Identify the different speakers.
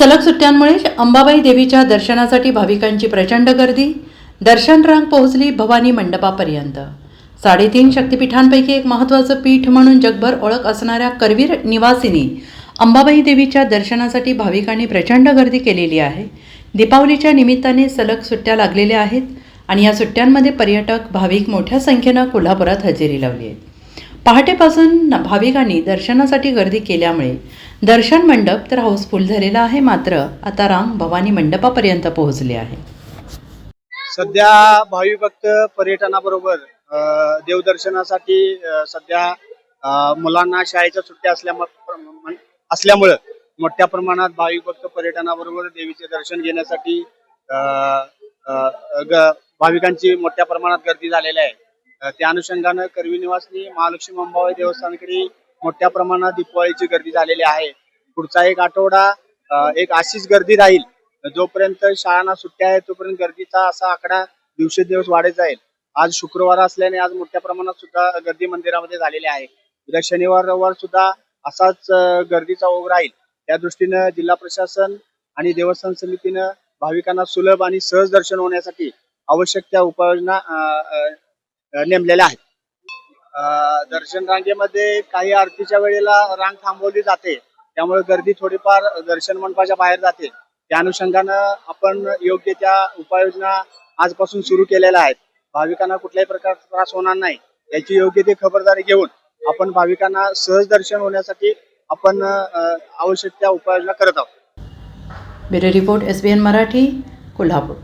Speaker 1: सलग सुट्ट्यांमुळे अंबाबाई देवीच्या दर्शनासाठी भाविकांची प्रचंड गर्दी. दर्शन रांग पोहोचली भवानी मंडपापर्यंत. साडेतीन शक्तिपीठांपैकी एक महत्त्वाचं पीठ म्हणून जगभर ओळख असणाऱ्या करवीर निवासिनी अंबाबाई देवीच्या दर्शनासाठी भाविकांनी प्रचंड गर्दी केलेली आहे. दीपावलीच्या निमित्ताने सलग सुट्ट्या लागलेल्या आहेत आणि या सुट्ट्यांमध्ये पर्यटक भाविक मोठ्या संख्येनं कोल्हापुरात हजेरी लावली आहे पहाटेपासून भाविकांनी दर्शनासाठी गर्दी केल्यामुळे दर्शन मंडप तर हाऊसफुल झालेला आहे मात्र आता रांग भवानी मंडपापर्यंत पोहोचले आहे.
Speaker 2: सध्या भावी भक्त पर्यटनाबरोबर देवदर्शनासाठी सध्या मुलांना शाळेच्या सुट्ट्या असल्यामुळे असल्यामुळं मोठ्या प्रमाणात भाविक भक्त पर्यटनाबरोबर देवीचे दर्शन घेण्यासाठी अ, ग- भाविकांची मोठ्या प्रमाणात गर्दी झालेली आहे. त्या अनुषंगानं करवी निवासनी महालक्ष्मी अंबाबाई देवस्थानकडे मोठ्या प्रमाणात दीपवाळीची गर्दी झालेली आहे. पुढचा एक आठवडा एक अशीच गर्दी राहील. जोपर्यंत शाळांना सुट्ट्या आहेत तोपर्यंत गर्दीचा असा आकडा दिवसेदिवस वाढत जाईल. आज शुक्रवार असल्याने आज मोठ्या प्रमाणात सुद्धा गर्दी मंदिरामध्ये झालेली आहे. उद्या शनिवार रविवार सुद्धा असाच गर्दीचा ओघ राहील. त्या दृष्टीनं जिल्हा प्रशासन आणि देवस्थान समितीनं भाविकांना सुलभ आणि सहज दर्शन होण्यासाठी आवश्यक त्या उपाययोजना नेमलेल्या आहेत. दर्शन रांगेमध्ये काही आरतीच्या वेळेला रांग थांबवली जाते. त्यामुळे गर्दी थोडीफार दर्शन मंडपाच्या बाहेर जाते. त्या अनुषंगानं आपण योग्य त्या उपाययोजना आजपासून सुरू केलेल्या आहेत. भाविकांना कुठल्याही प्रकारचा त्रास होणार नाही. याची योग्य ती खबरदारी घेऊन आपण भाविकांना सहज दर्शन होण्यासाठी आपण आवश्यक त्या उपाययोजना करत आहोत.
Speaker 1: Bureau report S B N Marathi Kolhapur.